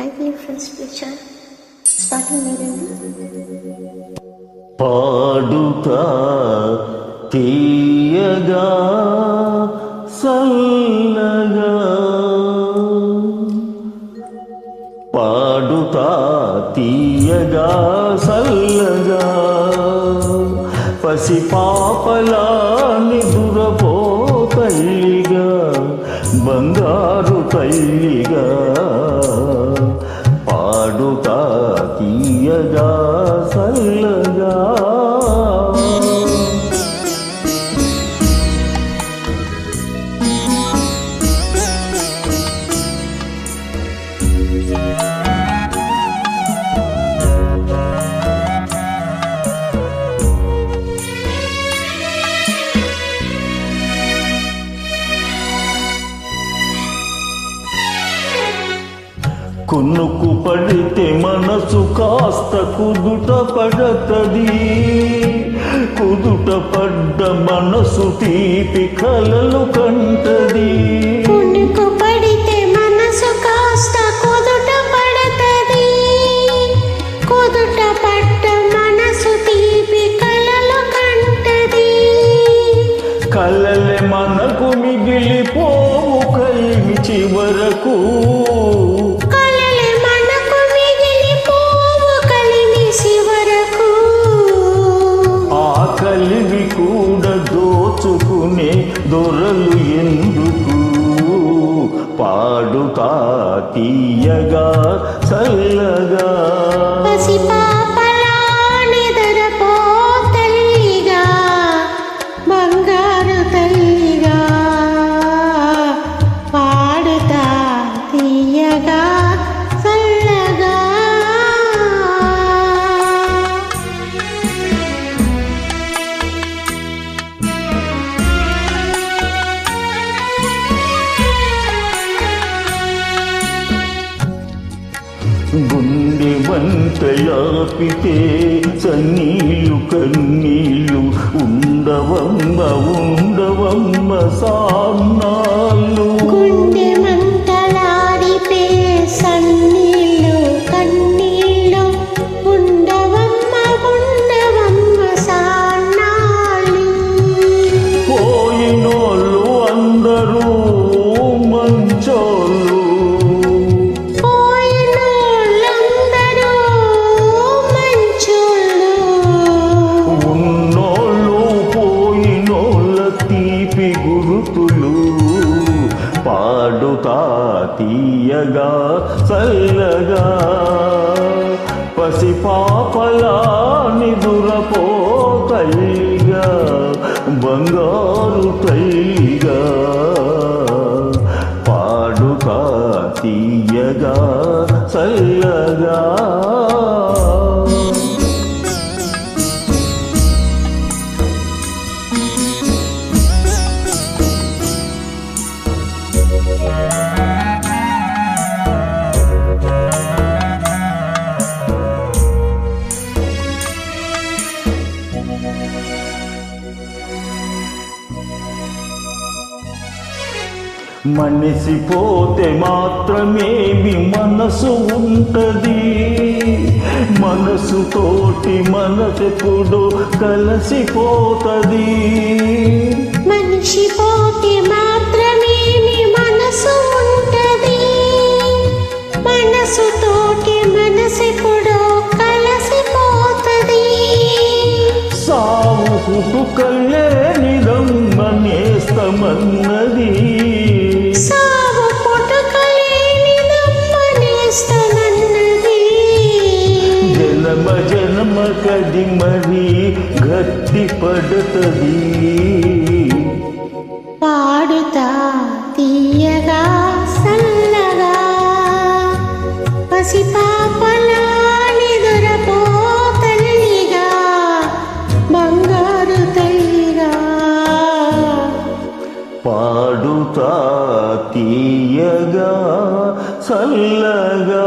Lively friends future starting మీరండి పాడుతా తీయగా సల్లగా. పాడుతా తీయగా సల్లగా. పసి పాపలా నిదురపో తల్లిగా బంగారు తల్లిగా. పాడుతా తీయగా సల్లగా కునుకు పడితే మనసు కాస్త కుదుట పడతది. కుదుట పడ్డ మనసు తీపి కలలు కంటది. కునుకు పడితే మనసు కాస్త కుదుట పడతది. కుదుట పడ్డ మనసు తీపి కలలు కంటది. కలలే మనకు మిగిలిపోవు. కలిమి చివరకు దొరలు ఎందుకు? పాడుతా తీయగా చల్లగా. గుండె వంటయాపితే సన్నీళ్ళు కన్నీళ్ళు ఉండవమ్మ ఉండవమ్మ సాన్నా. తీయగా చల్లగా పసి పాపలా నిదురపో తల్లిగా బంగారు తల్లిగా పాడుతా తీయగా మనిషి పోతే మాత్రమేమి మనసు ఉంటది. మనసుతోటి మనసెప్పుడు కలిసిపోతది. మనిషి పోతే మాత్రమే మీ మనసు ఉంటది. మనసుతోటి మనసు కూడా కలిసిపోతది. సావు పుట్టుకల్లే నిదమ్మ నేస్తమన్నది మరి గట్టి పడుతుంది పాడుతా తీయగా సల్లగా పసి పాపలా నిదురపో తల్లిగా బంగారు తల్లిగా పాడుతా తీయగా చల్లగా